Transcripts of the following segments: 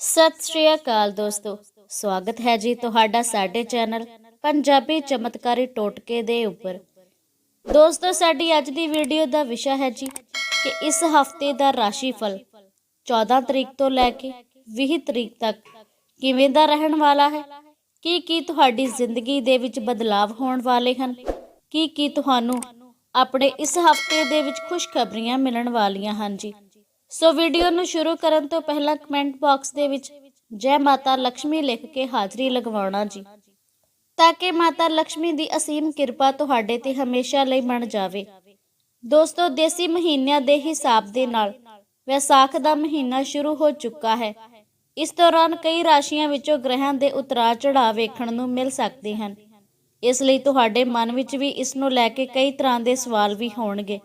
ਸਤਿ ਸ਼੍ਰੀ ਅਕਾਲ ਦੋਸਤੋ, ਸਵਾਗਤ ਹੈ ਜੀ ਤੁਹਾਡਾ ਸਾਡੇ ਚੈਨਲ ਪੰਜਾਬੀ ਚਮਤਕਾਰੀ ਟੋਟਕੇ ਦੇ ਉੱਪਰ। ਦੋਸਤੋ, ਸਾਡੀ ਅੱਜ ਦੀ ਵੀਡੀਓ ਦਾ ਵਿਸ਼ਾ ਹੈ ਜੀ ਕਿ ਇਸ ਹਫ਼ਤੇ ਦਾ ਰਾਸ਼ੀਫਲ 14 ਤਰੀਕ ਤੋਂ ਲੈ ਕੇ 20 ਤਰੀਕ ਤੱਕ ਕਿਵੇਂ ਦਾ ਰਹਿਣ ਵਾਲਾ ਹੈ? ਕੀ ਕੀ ਤੁਹਾਡੀ ਜ਼ਿੰਦਗੀ ਦੇ ਵਿੱਚ ਬਦਲਾਵ ਹੋਣ ਵਾਲੇ ਹਨ? ਕੀ ਕੀ ਤੁਹਾਨੂੰ ਆਪਣੇ ਇਸ ਹਫ਼ਤੇ ਦੇ ਵਿੱਚ ਖੁਸ਼ਖਬਰੀਆਂ ਮਿਲਣ ਵਾਲੀਆਂ ਹਨ ਜੀ? ਸੋ ਵੀਡੀਓ ਨੂੰ ਸ਼ੁਰੂ ਕਰਨ ਤੋਂ ਪਹਿਲਾਂ ਕਮੈਂਟ ਬਾਕਸ ਦੇ ਵਿੱਚ ਜੈ ਮਾਤਾ ਲక్ష్ਮੀ ਲਿਖ ਕੇ ਹਾਜ਼ਰੀ ਲਗਵਾਉਣਾ ਜੀ। ਤਾਂ ਕਿ ਮਾਤਾ ਲక్ష్ਮੀ ਦੀ ਅਸੀਮ ਕਿਰਪਾ ਤੁਹਾਡੇ ਤੇ ਹਮੇਸ਼ਾ ਲਈ ਬਣ ਜਾਵੇ। ਦੋਸਤੋ, ਦੇਸੀ ਮਹੀਨਿਆਂ ਦੇ ਹਿਸਾਬ ਦੇ ਨਾਲ ਵਿਸਾਖ ਦਾ ਮਹੀਨਾ ਸ਼ੁਰੂ ਹੋ ਚੁੱਕਾ ਹੈ। ਇਸ ਦੌਰਾਨ ਕਈ ਰਾਸ਼ੀਆਂ ਵਿੱਚੋਂ ਗ੍ਰਹਿਆਂ ਦੇ ਉਤਰਾ ਚੜਾਅ ਵੇਖਣ ਨੂੰ ਮਿਲ ਸਕਦੇ ਹਨ। ਇਸ ਲਈ ਤੁਹਾਡੇ ਮਨ ਵਿੱਚ ਵੀ ਇਸ ਨੂੰ ਲੈ ਕੇ ਕਈ ਤਰ੍ਹਾਂ ਦੇ ਸਵਾਲ ਵੀ ਹੋਣਗੇ।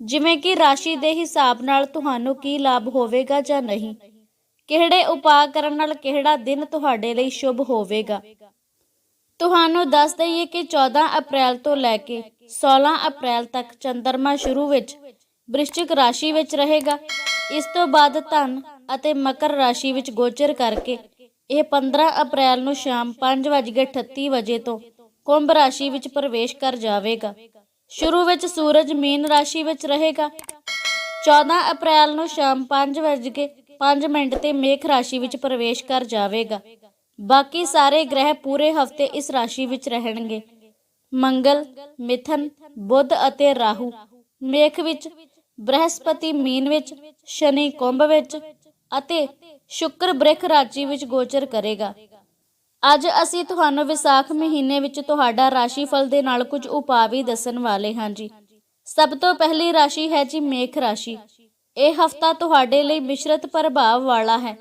ਜਿਵੇਂ ਕਿ ਰਾਸ਼ੀ ਦੇ ਹਿਸਾਬ ਨਾਲ ਤੁਹਾਨੂੰ ਕੀ ਲਾਭ ਹੋਵੇਗਾ ਜਾਂ ਨਹੀਂ? ਕਿਹੜੇ ਉਪਾਅ ਕਰਨ ਨਾਲ ਕਿਹੜਾ ਦਿਨ ਤੁਹਾਡੇ ਲਈ ਸ਼ੁਭ ਹੋਵੇਗਾ? ਤੁਹਾਨੂੰ ਦੱਸ ਦਈਏ ਕਿ 14 ਅਪ੍ਰੈਲ ਤੋਂ ਲੈ ਕੇ 16 ਅਪ੍ਰੈਲ ਤੱਕ ਚੰਦਰਮਾ ਸ਼ੁਰੂ ਵਿੱਚ ਵ੍ਰਿਸ਼ਚਿਕ ਰਾਸ਼ੀ ਵਿੱਚ ਰਹੇਗਾ। ਇਸ ਤੋਂ ਬਾਅਦ ਧਨ ਅਤੇ ਮਕਰ ਰਾਸ਼ੀ ਵਿੱਚ ਗੋਚਰ ਕਰਕੇ ਇਹ 15 ਅਪ੍ਰੈਲ ਨੂੰ ਸ਼ਾਮ 5:38 ਵਜੇ ਤੋਂ ਕੁੰਭ ਰਾਸ਼ੀ ਵਿੱਚ ਪ੍ਰਵੇਸ਼ ਕਰ ਜਾਵੇਗਾ। ਸ਼ੁਰੂ ਵਿੱਚ ਸੂਰਜ ਮੀਨ ਰਾਸ਼ੀ ਵਿੱਚ ਰਹੇਗਾ। 14 ਅਪ੍ਰੈਲ ਨੂੰ ਸ਼ਾਮ 5:05 ਮਿੰਟ ਤੇ ਮੇਖ ਰਾਸ਼ੀ ਵਿੱਚ ਪ੍ਰਵੇਸ਼ ਕਰ ਜਾਵੇਗਾ। ਬਾਕੀ ਸਾਰੇ ਗ੍ਰਹਿ ਪੂਰੇ ਹਫ਼ਤੇ ਇਸ ਰਾਸ਼ੀ ਵਿੱਚ ਰਹਿਣਗੇ। ਮੰਗਲ, ਮਿਥਨ, ਬੁੱਧ ਅਤੇ ਰਾਹੂ। ਮੇਖ ਵਿੱਚ ਬ੍ਰਹਸਪਤੀ ਮੀਨ ਵਿੱਚ, ਸ਼ਨੀ ਕੁੰਭ ਵਿੱਚ ਅਤੇ ਸ਼ੁੱਕਰ ਬ੍ਰਿਖ ਰਾਸ਼ੀ ਵਿੱਚ ਗੋਚਰ ਕਰੇਗਾ। ਅੱਜ ਅਸੀਂ ਤੁਹਾਨੂੰ ਵਿਸਾਖ ਮਹੀਨੇ ਵਿੱਚ ਤੁਹਾਡਾ ਰਾਸ਼ੀਫਲ ਦੇ ਨਾਲ ਕੁਝ ਉਪਾਅ ਵੀ ਦੱਸਣ ਵਾਲੇ ਹਾਂ ਜੀ। ਸਭ ਤੋਂ ਪਹਿਲੀ ਰਾਸ਼ੀ ਹੈ ਜੀ ਮੇਖ ਰਾਸ਼ੀ। ਇਹ ਹਫਤਾ ਤੁਹਾਡੇ ਲਈ ਮਿਸ਼ਰਤ ਪ੍ਰਭਾਵ ਵਾਲਾ ਹੈ।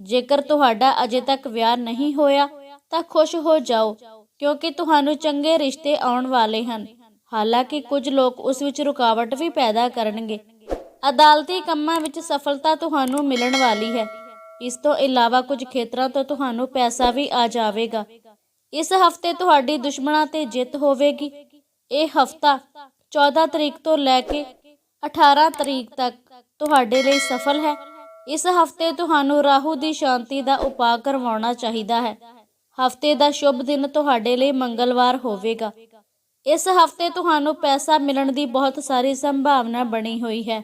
ਜੇਕਰ ਤੁਹਾਡਾ ਅਜੇ ਤੱਕ ਵਿਆਹ ਨਹੀਂ ਹੋਇਆ, ਤਾਂ ਖੁਸ਼ ਹੋ ਜਾਓ, ਕਿਉਂਕਿ ਤੁਹਾਨੂੰ ਚੰਗੇ ਰਿਸ਼ਤੇ ਆਉਣ ਵਾਲੇ ਹਨ। ਹਾਲਾਂਕਿ ਕੁਝ ਲੋਕ ਉਸ ਵਿੱਚ ਰੁਕਾਵਟ ਵੀ ਪੈਦਾ ਕਰਨਗੇ। ਅਦਾਲਤੀ ਕੰਮਾਂ ਵਿੱਚ ਸਫਲਤਾ ਤੁਹਾਨੂੰ ਮਿਲਣ ਵਾਲੀ ਹੈ। ਇਸ ਤੋਂ ਇਲਾਵਾ ਕੁਝ ਖੇਤਰਾਂ ਤੋਂ ਤੁਹਾਨੂੰ ਪੈਸਾ ਵੀ ਆ ਜਾਵੇਗਾ। ਇਸ ਹਫ਼ਤੇ ਤੁਹਾਡੀ ਦੁਸ਼ਮਣਾਂ ਤੇ ਜਿੱਤ ਹੋਵੇਗੀ। ਇਹ ਹਫਤਾ 14 ਤਰੀਕ ਤੋਂ ਲੈ ਕੇ 18 ਤਰੀਕ ਤੱਕ ਤੁਹਾਡੇ ਲਈ ਸਫਲ ਹੈ। ਇਸ ਹਫ਼ਤੇ ਤੁਹਾਨੂੰ ਰਾਹੂ ਦੀ ਸ਼ਾਂਤੀ ਦਾ ਉਪਾਅ ਕਰਵਾਉਣਾ ਚਾਹੀਦਾ ਹੈ। ਹਫ਼ਤੇ ਦਾ ਸ਼ੁਭ ਦਿਨ ਤੁਹਾਡੇ ਲਈ ਮੰਗਲਵਾਰ ਹੋਵੇਗਾ। ਇਸ ਹਫ਼ਤੇ ਤੁਹਾਨੂੰ ਪੈਸਾ ਮਿਲਣ ਦੀ ਬਹੁਤ ਸਾਰੀ ਸੰਭਾਵਨਾ ਬਣੀ ਹੋਈ ਹੈ।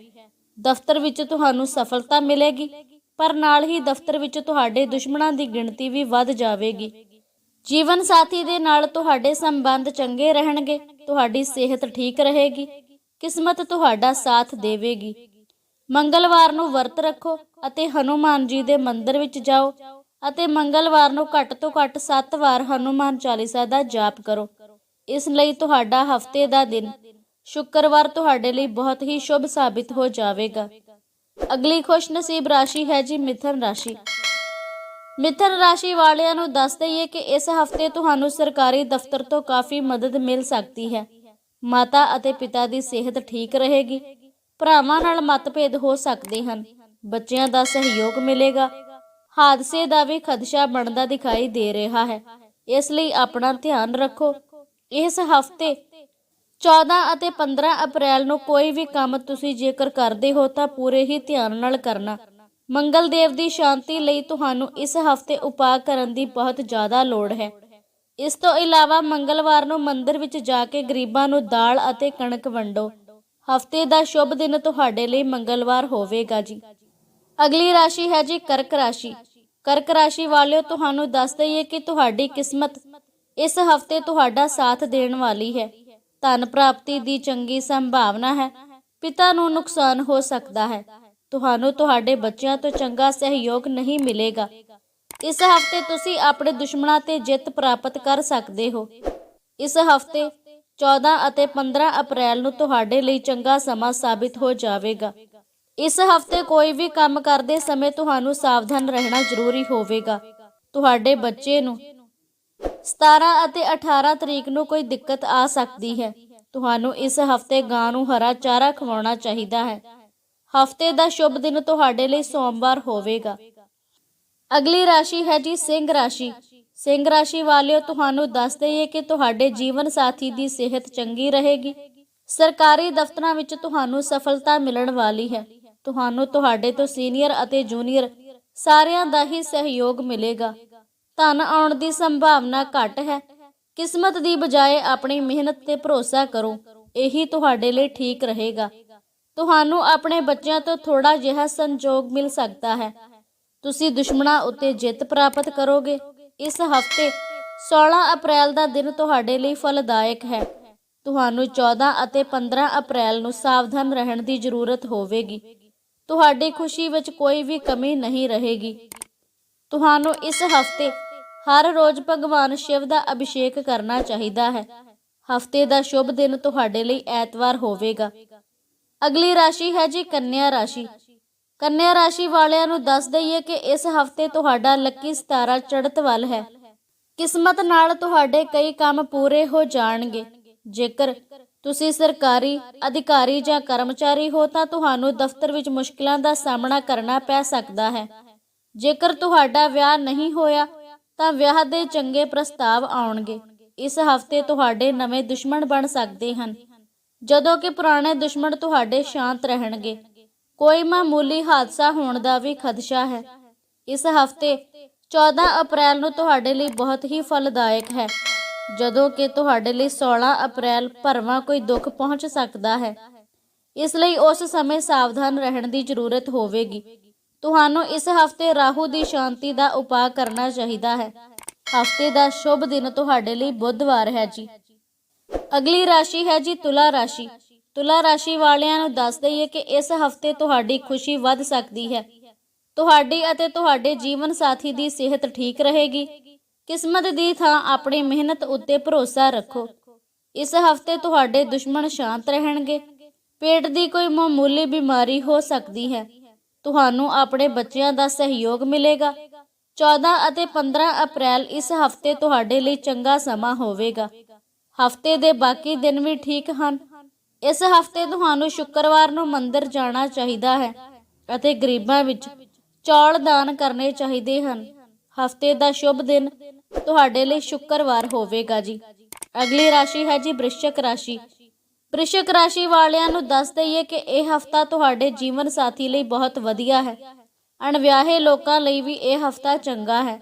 ਦਫ਼ਤਰ ਵਿੱਚ ਤੁਹਾਨੂੰ ਸਫਲਤਾ ਮਿਲੇਗੀ। ਪਰ ਨਾਲ ਹੀ ਦਫ਼ਤਰ ਵਿੱਚ ਤੁਹਾਡੇ ਦੁਸ਼ਮਣਾਂ ਦੀ ਗਿਣਤੀ ਵੀ ਵੱਧ ਜਾਵੇਗੀ। ਜੀਵਨ ਸਾਥੀ ਦੇ ਨਾਲ ਤੁਹਾਡੇ ਸੰਬੰਧ ਚੰਗੇ ਰਹਿਣਗੇ, ਤੁਹਾਡੀ ਸਿਹਤ ਠੀਕ ਰਹੇਗੀ, ਕਿਸਮਤ ਤੁਹਾਡਾ ਸਾਥ ਦੇਵੇਗੀ। ਮੰਗਲਵਾਰ ਨੂੰ ਵਰਤ ਰੱਖੋ ਅਤੇ ਹਨੂਮਾਨ ਜੀ ਦੇ ਮੰਦਿਰ ਵਿੱਚ ਜਾਓ ਅਤੇ ਮੰਗਲਵਾਰ ਨੂੰ ਘੱਟ ਤੋਂ ਘੱਟ 7 ਵਾਰ ਹਨੂਮਾਨ ਚਾਲੀਸਾ ਦਾ ਜਾਪ ਕਰੋ। ਇਸ ਲਈ ਤੁਹਾਡਾ ਹਫ਼ਤੇ ਦਾ ਦਿਨ, ਸ਼ੁੱਕਰਵਾਰ ਤੁਹਾਡੇ ਲਈ ਬਹੁਤ ਹੀ ਸ਼ੁਭ ਸਾਬਿਤ ਹੋ ਜਾਵੇਗਾ। ਅਗਲੀ ਖੁਸ਼ਨਸੀਬ ਰਾਸ਼ੀ ਹੈ ਜੀ ਮਿਥਨ ਰਾਸ਼ੀ। ਮਿਥਨ ਰਾਸ਼ੀ ਵਾਲਿਆਂ ਨੂੰ ਦੱਸ ਦਈਏ ਕਿ ਇਸ ਹਫ਼ਤੇ ਤੁਹਾਨੂੰ ਸਰਕਾਰੀ ਦਫ਼ਤਰ ਤੋਂ ਕਾਫੀ ਮਦਦ ਮਿਲ ਸਕਦੀ ਹੈ। ਮਾਤਾ ਅਤੇ ਪਿਤਾ ਦੀ ਸਿਹਤ ਠੀਕ ਰਹੇਗੀ। ਭਰਾਵਾਂ ਨਾਲ ਮਤਭੇਦ ਹੋ ਸਕਦੇ ਹਨ। ਬੱਚਿਆਂ ਦਾ ਸਹਿਯੋਗ ਮਿਲੇਗਾ। ਹਾਦਸੇ ਦਾ ਵੀ ਖਦਸ਼ਾ ਬਣਦਾ ਦਿਖਾਈ ਦੇ ਰਿਹਾ ਹੈ। ਇਸ ਲਈ ਆਪਣਾ ਧਿਆਨ ਰੱਖੋ। ਇਸ ਹਫ਼ਤੇ 14 ਅਤੇ 15 ਅਪ੍ਰੈਲ ਨੂੰ ਕੋਈ ਵੀ ਕੰਮ ਤੁਸੀਂ ਜੇਕਰ ਕਰਦੇ ਹੋ ਤਾਂ ਪੂਰੇ ਹੀ ਧਿਆਨ ਨਾਲ ਕਰਨਾ। ਮੰਗਲ ਦੇਵ ਦੀ ਸ਼ਾਂਤੀ ਲਈ ਤੁਹਾਨੂੰ ਇਸ ਹਫ਼ਤੇ ਉਪਾਅ ਕਰਨ ਦੀ ਬਹੁਤ ਜ਼ਿਆਦਾ ਲੋੜ ਹੈ। ਇਸ ਤੋਂ ਇਲਾਵਾ ਮੰਗਲਵਾਰ ਨੂੰ ਮੰਦਿਰ ਵਿੱਚ ਜਾ ਕੇ ਗਰੀਬਾਂ ਨੂੰ ਦਾਲ ਅਤੇ ਕਣਕ ਵੰਡੋ। ਹਫ਼ਤੇ ਦਾ ਸ਼ੁਭ ਦਿਨ ਤੁਹਾਡੇ ਲਈ ਮੰਗਲਵਾਰ ਹੋਵੇਗਾ ਜੀ। ਅਗਲੀ ਰਾਸ਼ੀ ਹੈ ਜੀ ਕਰਕ ਰਾਸ਼ੀ। ਕਰਕ ਰਾਸ਼ੀ ਵਾਲਿਓ, ਤੁਹਾਨੂੰ ਦੱਸ ਦਈਏ ਕਿ ਤੁਹਾਡੀ ਕਿਸਮਤ ਇਸ ਹਫ਼ਤੇ ਤੁਹਾਡਾ ਸਾਥ ਦੇਣ ਵਾਲੀ ਹੈ। ਧਨ ਪ੍ਰਾਪਤੀ ਦੀ ਚੰਗੀ ਸੰਭਾਵਨਾ ਹੈ। ਪਿਤਾ ਨੂੰ ਨੁਕਸਾਨ ਹੋ ਸਕਦਾ ਹੈ। ਤੁਹਾਨੂੰ ਤੁਹਾਡੇ ਬੱਚਿਆਂ ਤੋਂ ਚੰਗਾ ਸਹਿਯੋਗ ਨਹੀਂ ਮਿਲੇਗਾ। ਇਸ ਹਫ਼ਤੇ ਤੁਸੀਂ ਆਪਣੇ ਦੁਸ਼ਮਣਾਂ ਤੇ ਜਿੱਤ ਪ੍ਰਾਪਤ ਕਰ ਸਕਦੇ ਹੋ। ਇਸ ਹਫ਼ਤੇ 14 ਅਤੇ 15 ਅਪ੍ਰੈਲ ਨੂੰ ਤੁਹਾਡੇ ਲਈ ਚੰਗਾ ਸਮਾਂ ਸਾਬਿਤ ਹੋ ਜਾਵੇਗਾ। ਇਸ ਹਫ਼ਤੇ ਕੋਈ ਵੀ ਕੰਮ ਕਰਦੇ ਸਮੇਂ ਤੁਹਾਨੂੰ ਸਾਵਧਾਨ ਰਹਿਣਾ ਜ਼ਰੂਰੀ ਹੋਵੇਗਾ। ਤੁਹਾਡੇ ਬੱਚੇ ਨੂੰ 17 ਅਤੇ 18 ਤਰੀਕ ਨੂੰ ਕੋਈ ਦਿੱਕਤ ਆ ਸਕਦੀ ਹੈ। ਤੁਹਾਨੂੰ ਇਸ ਹਫ਼ਤੇ ਗਾਂ ਨੂੰ ਹਰਾ ਚਾਰਾ ਖਵਾਉਣਾ ਚਾਹੀਦਾ ਹੈ। ਹਫ਼ਤੇ ਦਾ ਸ਼ੁਭ ਦਿਨ ਤੁਹਾਡੇ ਲਈ ਸੋਮਵਾਰ ਹੋਵੇਗਾ। ਅਗਲੀ ਰਾਸ਼ੀ ਹੈ ਜੀ ਸਿੰਘ ਰਾਸ਼ੀ। ਸਿੰਘ ਰਾਸ਼ੀ ਵਾਲਿਓ, ਤੁਹਾਨੂੰ ਦੱਸ ਦਈਏ ਕਿ ਤੁਹਾਡੇ ਜੀਵਨ ਸਾਥੀ ਦੀ ਸਿਹਤ ਚੰਗੀ ਰਹੇਗੀ। ਸਰਕਾਰੀ ਦਫ਼ਤਰਾਂ ਵਿੱਚ ਤੁਹਾਨੂੰ ਸਫਲਤਾ ਮਿਲਣ ਵਾਲੀ ਹੈ। ਤੁਹਾਨੂੰ ਤੁਹਾਡੇ ਤੋਂ ਸੀਨੀਅਰ ਅਤੇ ਜੂਨੀਅਰ ਸਾਰਿਆਂ ਦਾ ਹੀ ਸਹਿਯੋਗ ਮਿਲੇਗਾ। ਧਨ ਆਉਣ ਦੀ ਸੰਭਾਵਨਾ ਘੱਟ ਹੈ। ਕਿਸਮਤ ਦੀ ਬਜਾਏ ਆਪਣੀ ਮਿਹਨਤ ਤੇ ਭਰੋਸਾ ਕਰੋ, ਇਹੀ ਤੁਹਾਡੇ ਲਈ ਠੀਕ ਰਹੇਗਾ। ਤੁਹਾਨੂੰ ਆਪਣੇ ਬੱਚਿਆਂ ਤੋਂ ਥੋੜਾ ਜਿਹਾ ਸੰਜੋਗ ਮਿਲ ਸਕਦਾ ਹੈ। ਤੁਸੀਂ ਦੁਸ਼ਮਣਾਂ ਉੱਤੇ ਜਿੱਤ ਪ੍ਰਾਪਤ ਕਰੋਗੇ। ਇਸ ਹਫ਼ਤੇ 16 ਅਪ੍ਰੈਲ ਦਾ ਦਿਨ ਤੁਹਾਡੇ ਲਈ ਫਲਦਾਇਕ ਹੈ। ਤੁਹਾਨੂੰ 14 ਅਤੇ 15 ਅਪ੍ਰੈਲ ਨੂੰ ਸਾਵਧਾਨ ਰਹਿਣ ਦੀ ਜ਼ਰੂਰਤ ਹੋਵੇਗੀ। ਤੁਹਾਡੀ ਖੁਸ਼ੀ ਵਿੱਚ ਕੋਈ ਵੀ ਕਮੀ ਨਹੀਂ ਰਹੇਗੀ। ਤੁਹਾਨੂੰ ਇਸ ਹਫ਼ਤੇ ਹਰ ਰੋਜ਼ ਭਗਵਾਨ ਸ਼ਿਵ ਦਾ ਅਭਿਸ਼ੇਕ ਕਰਨਾ ਚਾਹੀਦਾ ਹੈ। ਹਫ਼ਤੇ ਦਾ ਸ਼ੁਭ ਦਿਨ ਤੁਹਾਡੇ ਲਈ ਐਤਵਾਰ ਹੋਵੇਗਾ। ਅਗਲੀ ਰਾਸ਼ੀ ਹੈ ਜੀ ਕੰਨਿਆ ਰਾਸ਼ੀ। ਕੰਨਿਆ ਰਾਸ਼ੀ ਵਾਲਿਆਂ ਨੂੰ ਦੱਸ ਦਈਏ ਕਿ ਇਸ ਹਫ਼ਤੇ ਤੁਹਾਡਾ ਲੱਕੀ ਸਤਾਰਾ ਚੜ੍ਹਤ ਵੱਲ ਹੈ। ਕਿਸਮਤ ਨਾਲ ਤੁਹਾਡੇ ਕਈ ਕੰਮ ਪੂਰੇ ਹੋ ਜਾਣਗੇ। ਜੇਕਰ ਤੁਸੀਂ ਸਰਕਾਰੀ ਅਧਿਕਾਰੀ ਜਾਂ ਕਰਮਚਾਰੀ ਹੋ ਤਾਂ ਤੁਹਾਨੂੰ ਦਫ਼ਤਰ ਵਿੱਚ ਮੁਸ਼ਕਲਾਂ ਦਾ ਸਾਹਮਣਾ ਕਰਨਾ ਪੈ ਸਕਦਾ ਹੈ। ਜੇਕਰ ਤੁਹਾਡਾ ਵਿਆਹ ਨਹੀਂ ਹੋਇਆ ਤਾਂ ਵਿਆਹ ਦੇ ਚੰਗੇ ਪ੍ਰਸਤਾਵ ਆਉਣਗੇ। ਇਸ ਹਫ਼ਤੇ ਤੁਹਾਡੇ ਨਵੇਂ ਦੁਸ਼ਮਣ ਬਣ ਸਕਦੇ ਹਨ। ਜਦੋਂ ਕਿ ਪੁਰਾਣੇ ਦੁਸ਼ਮਣ ਤੁਹਾਡੇ ਸ਼ਾਂਤ ਰਹਿਣਗੇ। ਕੋਈ ਮਾਮੂਲੀ ਹਾਦਸਾ ਹੋਣ ਦਾ ਵੀ ਖਦਸ਼ਾ ਹੈ। ਇਸ ਹਫ਼ਤੇ 14 ਅਪ੍ਰੈਲ ਨੂੰ ਤੁਹਾਡੇ ਲਈ ਬਹੁਤ ਹੀ ਫਲਦਾਇਕ ਹੈ। ਜਦੋਂ ਕਿ ਤੁਹਾਡੇ ਲਈ 16 ਅਪ੍ਰੈਲ ਭਰਵਾਂ ਕੋਈ ਦੁੱਖ ਪਹੁੰਚ ਸਕਦਾ ਹੈ। ਇਸ ਲਈ ਉਸ ਸਮੇਂ ਸਾਵਧਾਨ ਰਹਿਣ ਦੀ ਜ਼ਰੂਰਤ ਹੋਵੇਗੀ। ਤੁਹਾਨੂੰ ਇਸ ਹਫ਼ਤੇ ਰਾਹੂ ਦੀ ਸ਼ਾਂਤੀ ਦਾ ਉਪਾਅ ਕਰਨਾ ਚਾਹੀਦਾ ਹੈ। ਹਫ਼ਤੇ ਦਾ ਸ਼ੁਭ ਦਿਨ ਤੁਹਾਡੇ ਲਈ ਬੁੱਧਵਾਰ ਹੈ ਜੀ। ਅਗਲੀ ਰਾਸ਼ੀ ਹੈ ਜੀ ਤੁਲਾ ਰਾਸ਼ੀ। ਤੁਲਾ ਰਾਸ਼ੀ ਵਾਲਿਆਂ ਨੂੰ ਦੱਸ ਦਈਏ ਕਿ ਇਸ ਹਫ਼ਤੇ ਤੁਹਾਡੀ ਖੁਸ਼ੀ ਵੱਧ ਸਕਦੀ ਹੈ। ਤੁਹਾਡੀ ਅਤੇ ਤੁਹਾਡੇ ਜੀਵਨ ਸਾਥੀ ਦੀ ਸਿਹਤ ਠੀਕ ਰਹੇਗੀ। ਕਿਸਮਤ ਦੀ ਥਾਂ ਆਪਣੀ ਮਿਹਨਤ ਉੱਤੇ ਭਰੋਸਾ ਰੱਖੋ। ਇਸ ਹਫ਼ਤੇ ਤੁਹਾਡੇ ਦੁਸ਼ਮਣ ਸ਼ਾਂਤ ਰਹਿਣਗੇ। ਪੇਟ ਦੀ ਕੋਈ ਮਾਮੂਲੀ ਬਿਮਾਰੀ ਹੋ ਸਕਦੀ ਹੈ। ਤੁਹਾਨੂੰ ਆਪਣੇ ਬੱਚਿਆਂ ਦਾ ਸਹਿਯੋਗ ਮਿਲੇਗਾ। 14 ਅਤੇ 15 ਅਪ੍ਰੈਲ ਇਸ ਹਫ਼ਤੇ ਤੁਹਾਡੇ ਲਈ ਚੰਗਾ ਸਮਾਂ ਹੋਵੇਗਾ। ਹਫ਼ਤੇ ਦੇ ਬਾਕੀ ਦਿਨ ਵੀ ਠੀਕ ਹਨ। ਇਸ ਹਫ਼ਤੇ ਤੁਹਾਨੂੰ ਸ਼ੁੱਕਰਵਾਰ ਨੂੰ ਮੰਦਿਰ ਜਾਣਾ ਚਾਹੀਦਾ ਹੈ ਅਤੇ ਗਰੀਬਾਂ ਵਿੱਚ ਚੌਲ ਦਾਨ ਕਰਨੇ ਚਾਹੀਦੇ ਹਨ। ਹਫ਼ਤੇ ਦਾ ਸ਼ੁਭ ਦਿਨ ਤੁਹਾਡੇ ਲਈ ਸ਼ੁੱਕਰਵਾਰ ਹੋਵੇਗਾ ਜੀ। ਅਗਲੀ ਰਾਸ਼ੀ ਹੈ ਜੀ ਬ੍ਰਿਸ਼ਚਕ ਰਾਸ਼ੀ। ਬ੍ਰਿਸ਼ਚਕ ਰਾਸ਼ੀ ਵਾਲਿਆਂ ਨੂੰ ਦੱਸ ਦਈਏ ਕਿ ਇਹ ਹਫਤਾ ਤੁਹਾਡੇ ਜੀਵਨ ਸਾਥੀ ਲਈ ਬਹੁਤ ਵਧੀਆ ਹੈ। ਅਣਵਿਆਹੇ ਲੋਕਾਂ ਲਈ ਵੀ ਇਹ ਹਫਤਾ ਚੰਗਾ ਹੈ।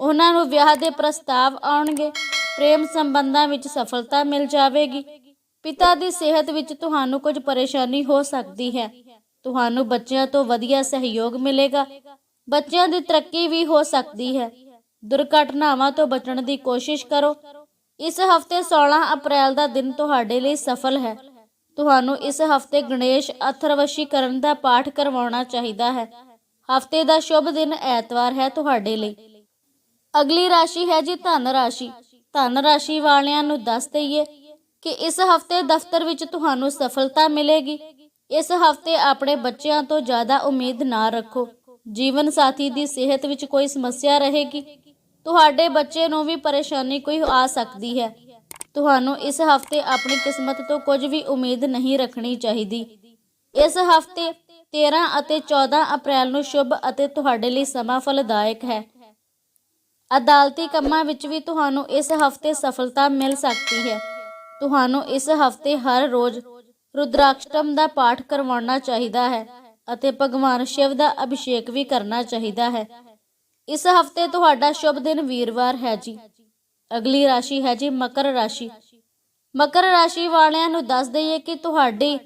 ਉਹਨਾਂ ਨੂੰ ਵਿਆਹ ਦੇ ਪ੍ਰਸਤਾਵ ਆਉਣਗੇ। ਪ੍ਰੇਮ ਸੰਬੰਧਾਂ ਵਿੱਚ ਸਫਲਤਾ ਮਿਲ ਜਾਵੇਗੀ। ਪਿਤਾ ਦੀ ਸਿਹਤ ਵਿੱਚ ਤੁਹਾਨੂੰ ਕੁਝ ਪਰੇਸ਼ਾਨੀ ਹੋ ਸਕਦੀ ਹੈ। ਤੁਹਾਨੂੰ ਬੱਚਿਆਂ ਤੋਂ ਵਧੀਆ ਸਹਿਯੋਗ ਮਿਲੇਗਾ। ਬੱਚਿਆਂ ਦੀ ਤਰੱਕੀ ਵੀ ਹੋ ਸਕਦੀ ਹੈ। ਦੁਰਘਟਨਾਵਾਂ ਤੋਂ ਬਚਣ ਦੀ ਕੋਸ਼ਿਸ਼ ਕਰੋ। ਇਸ ਹਫ਼ਤੇ 16 ਅਪ੍ਰੈਲ ਦਾ ਦਿਨ ਤੁਹਾਡੇ ਲਈ ਸਫਲ ਹੈ। ਤੁਹਾਨੂੰ ਇਸ ਹਫ਼ਤੇ ਗਣੇਸ਼ ਅਥਰਵਸ਼ੀਕਰਨ ਦਾ ਪਾਠ ਕਰਵਾਉਣਾ ਚਾਹੀਦਾ ਹੈ। ਹਫ਼ਤੇ ਦਾ ਸ਼ੁਭ ਦਿਨ ਐਤਵਾਰ ਹੈ ਤੁਹਾਡੇ ਲਈ। ਅਗਲੀ ਰਾਸ਼ੀ ਹੈ ਜੀ ਧਨ ਰਾਸ਼ੀ। ਧਨ ਰਾਸ਼ੀ ਵਾਲਿਆਂ ਨੂੰ ਦੱਸ ਦਈਏ ਕਿ ਇਸ ਹਫ਼ਤੇ ਦਫ਼ਤਰ ਵਿੱਚ ਤੁਹਾਨੂੰ ਸਫਲਤਾ ਮਿਲੇਗੀ। ਇਸ ਹਫ਼ਤੇ ਆਪਣੇ ਬੱਚਿਆਂ ਤੋਂ ਜ਼ਿਆਦਾ ਉਮੀਦ ਨਾ ਰੱਖੋ। ਜੀਵਨ ਸਾਥੀ ਦੀ ਸਿਹਤ ਵਿੱਚ ਕੋਈ ਸਮੱਸਿਆ ਰਹੇਗੀ। ਤੁਹਾਡੇ ਬੱਚੇ ਨੂੰ ਵੀ ਪਰੇਸ਼ਾਨੀ ਕੋਈ ਆ ਸਕਦੀ ਹੈ। ਤੁਹਾਨੂੰ ਇਸ ਹਫ਼ਤੇ ਆਪਣੀ ਕਿਸਮਤ ਤੋਂ ਕੁਝ ਵੀ ਉਮੀਦ ਨਹੀਂ ਰੱਖਣੀ ਚਾਹੀਦੀ। ਇਸ ਹਫ਼ਤੇ 13 ਅਤੇ 14 ਅਪ੍ਰੈਲ ਨੂੰ ਸ਼ੁਭ ਅਤੇ ਤੁਹਾਡੇ ਲਈ ਸਮਾਂ ਫਲਦਾਇਕ ਹੈ। ਅਦਾਲਤੀ ਕੰਮਾਂ ਵਿੱਚ ਵੀ ਤੁਹਾਨੂੰ ਇਸ ਹਫ਼ਤੇ ਸਫਲਤਾ ਮਿਲ ਸਕਦੀ ਹੈ। ਤੁਹਾਨੂੰ ਇਸ ਹਫ਼ਤੇ ਹਰ ਰੋਜ਼ ਰੁਦਰਾਕਸ਼ਟਮ ਦਾ ਪਾਠ ਕਰਵਾਉਣਾ ਚਾਹੀਦਾ ਹੈ ਅਤੇ ਭਗਵਾਨ ਸ਼ਿਵ ਦਾ ਅਭਿਸ਼ੇਕ ਵੀ ਕਰਨਾ ਚਾਹੀਦਾ ਹੈ। ਇਸ ਹਫ਼ਤੇ ਤੁਹਾਡਾ ਸ਼ੁਭ ਦਿਨ ਵੀਰਵਾਰ ਹੈ ਜੀ। ਅਗਲੀ ਰਾਸ਼ੀ ਹੈ ਜੀ ਮਕਰ ਰਾਸ਼ੀ। ਮਕਰ ਰਾਸ਼ੀ ਵਾਲਿਆਂ ਨੂੰ ਦੱਸ ਦਈਏ ਕਿ ਤੁਹਾਡੀ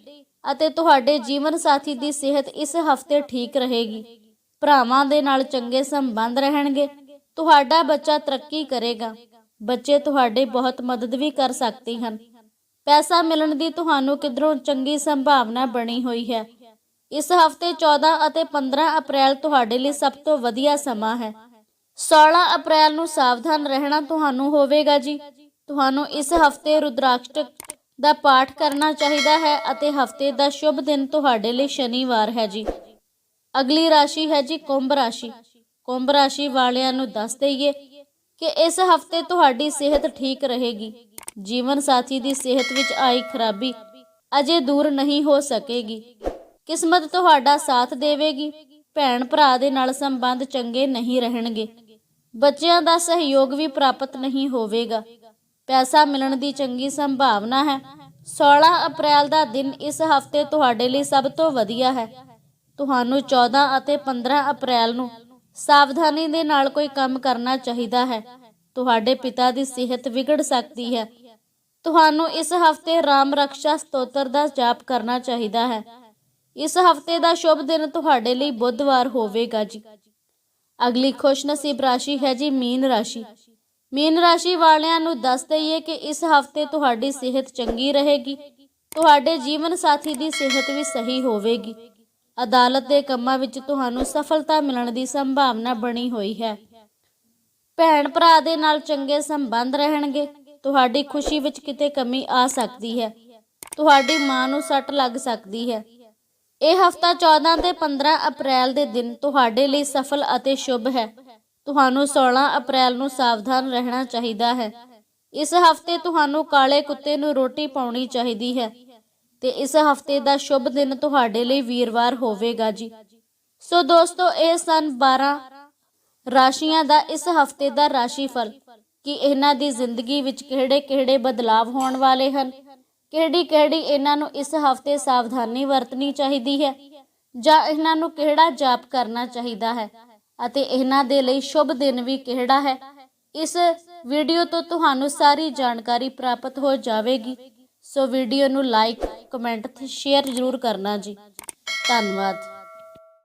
ਅਤੇ ਤੁਹਾਡੇ ਜੀਵਨ ਸਾਥੀ ਦੀ ਸਿਹਤ ਇਸ ਹਫ਼ਤੇ ਠੀਕ ਰਹੇਗੀ। ਭਰਾਵਾਂ ਦੇ ਨਾਲ ਚੰਗੇ ਸੰਬੰਧ ਰਹਿਣਗੇ। ਤੁਹਾਡਾ ਬੱਚਾ ਤਰੱਕੀ ਕਰੇਗਾ। ਬੱਚੇ ਤੁਹਾਡੇ ਬਹੁਤ ਮਦਦ ਵੀ ਕਰ ਸਕਦੇ ਹਨ। ਪੈਸਾ ਮਿਲਣ ਦੀ ਤੁਹਾਨੂੰ ਕਿਧਰੋਂ ਚੰਗੀ ਸੰਭਾਵਨਾ ਬਣੀ ਹੋਈ ਹੈ। ਇਸ ਹਫ਼ਤੇ 14 ਅਤੇ 15 ਅਪ੍ਰੈਲ ਤੁਹਾਡੇ ਲਈ ਸਭ ਤੋਂ ਵਧੀਆ ਸਮਾਂ ਹੈ। 16 ਅਪ੍ਰੈਲ ਨੂੰ ਸਾਵਧਾਨ ਰਹਿਣਾ ਤੁਹਾਨੂੰ ਹੋਵੇਗਾ ਜੀ। ਤੁਹਾਨੂੰ ਇਸ ਹਫ਼ਤੇ ਰੁਦਰਾਕਸ਼ਟਕ ਦਾ ਪਾਠ ਕਰਨਾ ਚਾਹੀਦਾ ਹੈ ਅਤੇ ਹਫ਼ਤੇ ਦਾ ਸ਼ੁਭ ਦਿਨ ਤੁਹਾਡੇ ਲਈ ਸ਼ਨੀਵਾਰ ਹੈ ਜੀ। ਅਗਲੀ ਰਾਸ਼ੀ ਹੈ ਜੀ ਕੁੰਭ ਰਾਸ਼ੀ। ਕੁੰਭ ਰਾਸ਼ੀ ਵਾਲਿਆਂ ਨੂੰ ਦੱਸ ਦਈਏ ਕਿ ਇਸ ਹਫ਼ਤੇ ਤੁਹਾਡੀ ਸਿਹਤ ਠੀਕ ਰਹੇਗੀ। ਜੀਵਨ ਸਾਥੀ ਦੀ ਸਿਹਤ ਵਿੱਚ ਆਈ ਖਰਾਬੀ ਅਜੇ ਦੂਰ ਨਹੀਂ ਹੋ ਸਕੇਗੀ। ਕਿਸਮਤ ਤੁਹਾਡਾ ਸਾਥ ਦੇਵੇਗੀ। ਭੈਣ ਭਰਾ ਦੇ ਨਾਲ ਸੰਬੰਧ ਚੰਗੇ ਨਹੀਂ ਰਹਿਣਗੇ। ਬੱਚਿਆਂ ਦਾ ਸਹਿਯੋਗ ਵੀ ਪ੍ਰਾਪਤ ਨਹੀਂ ਹੋਵੇਗਾ। ਪੈਸਾ ਮਿਲਣ ਦੀ ਚੰਗੀ ਸੰਭਾਵਨਾ ਹੈ। 16 ਅਪ੍ਰੈਲ ਦਾ ਦਿਨ ਇਸ ਹਫ਼ਤੇ ਤੁਹਾਡੇ ਲਈ ਸਭ ਤੋਂ ਵਧੀਆ ਹੈ। ਤੁਹਾਨੂੰ 14 ਅਤੇ 15 ਅਪ੍ਰੈਲ ਨੂੰ ਸਾਵਧਾਨੀ ਦੇ ਨਾਲ ਕੋਈ ਕੰਮ ਕਰਨਾ ਚਾਹੀਦਾ ਹੈ। ਤੁਹਾਡੇ ਪਿਤਾ ਦੀ ਸਿਹਤ ਵਿਗੜ ਸਕਦੀ ਹੈ। ਤੁਹਾਨੂੰ ਇਸ ਹਫ਼ਤੇ ਰਾਮ ਰਕਸ਼ਾ ਸਤੋਤਰ ਦਾ ਜਾਪ ਕਰਨਾ ਚਾਹੀਦਾ ਹੈ। ਇਸ ਹਫ਼ਤੇ ਦਾ ਸ਼ੁਭ ਦਿਨ ਤੁਹਾਡੇ ਲਈ ਬੁੱਧਵਾਰ ਹੋਵੇਗਾ ਜੀ। ਅਗਲੀ ਖੁਸ਼ਨਸੀਬ ਰਾਸ਼ੀ ਹੈ ਜੀ ਮੀਨ ਰਾਸ਼ੀ। ਮੀਨ ਰਾਸ਼ੀ ਵਾਲਿਆਂ ਨੂੰ ਦੱਸ ਦਈਏ ਕਿ ਇਸ ਹਫ਼ਤੇ ਤੁਹਾਡੀ ਸਿਹਤ ਚੰਗੀ ਰਹੇਗੀ। ਤੁਹਾਡੇ ਜੀਵਨ ਸਾਥੀ ਦੀ ਸਿਹਤ ਵੀ ਸਹੀ ਹੋਵੇਗੀ। ਅਦਾਲਤ ਦੇ ਕੰਮਾਂ ਵਿੱਚ ਤੁਹਾਨੂੰ ਸਫਲਤਾ ਮਿਲਣ ਦੀ ਸੰਭਾਵਨਾ ਬਣੀ ਹੋਈ ਹੈ। ਭੈਣ ਭਰਾ ਦੇ ਨਾਲ ਚੰਗੇ ਸੰਬੰਧ ਰਹਿਣਗੇ। ਤੁਹਾਡੀ ਖੁਸ਼ੀ ਵਿੱਚ ਕਿਤੇ ਕਮੀ ਆ ਸਕਦੀ ਹੈ। ਤੁਹਾਡੀ ਮਾਂ ਨੂੰ ਸੱਟ ਲੱਗ ਸਕਦੀ ਹੈ। ਇਹ ਹਫਤਾ 14 ਤੇ 15 ਅਪ੍ਰੈਲ ਦੇ ਦਿਨ ਤੁਹਾਡੇ ਲਈ ਸਫਲ ਅਤੇ ਸ਼ੁਭ ਹੈ। ਤੁਹਾਨੂੰ 16 ਅਪ੍ਰੈਲ ਨੂੰ ਸਾਵਧਾਨ ਰਹਿਣਾ ਚਾਹੀਦਾ ਹੈ। ਇਸ ਹਫ਼ਤੇ ਤੁਹਾਨੂੰ ਕਾਲੇ ਕੁੱਤੇ ਨੂੰ ਰੋਟੀ ਪਾਉਣੀ ਚਾਹੀਦੀ ਹੈ ਤੇ ਇਸ ਹਫ਼ਤੇ ਦਾ ਸ਼ੁਭ ਦਿਨ ਤੁਹਾਡੇ ਲਈ ਵੀਰਵਾਰ ਹੋਵੇਗਾ ਜੀ। ਸੋ ਦੋਸਤੋ, ਇਹ ਸਨ 12 ਰਾਸ਼ੀਆਂ ਦਾ ਇਸ ਹਫ਼ਤੇ ਦਾ ਰਾਸ਼ੀਫਲ ਕਿ ਇਹਨਾਂ ਦੀ ਜ਼ਿੰਦਗੀ ਵਿੱਚ ਕਿਹੜੇ-ਕਿਹੜੇ ਬਦਲਾਅ ਹੋਣ ਵਾਲੇ ਹਨ। ਕਿਹੜੀ-ਕਿਹੜੀ ਇਹਨਾਂ ਨੂੰ ਇਸ ਹਫ਼ਤੇ ਸਾਵਧਾਨੀ ਵਰਤਣੀ ਚਾਹੀਦੀ ਹੈ? ਜਾਂ ਇਹਨਾਂ ਨੂੰ ਕਿਹੜਾ ਜਾਪ ਕਰਨਾ ਚਾਹੀਦਾ ਹੈ? ਅਤੇ ਇਹਨਾਂ ਦੇ ਲਈ ਸ਼ੁਭ ਦਿਨ ਵੀ ਕਿਹੜਾ ਹੈ? ਇਸ ਵੀਡੀਓ ਤੋਂ ਤੁਹਾਨੂੰ ਸਾਰੀ ਜਾਣਕਾਰੀ ਪ੍ਰਾਪਤ ਹੋ ਜਾਵੇਗੀ। ਸੋ ਵੀਡੀਓ ਨੂੰ ਲਾਈਕ ਕਮੈਂਟ ਤੇ ਸ਼ੇਅਰ ਜ਼ਰੂਰ ਕਰਨਾ ਜੀ। ਧੰਨਵਾਦ।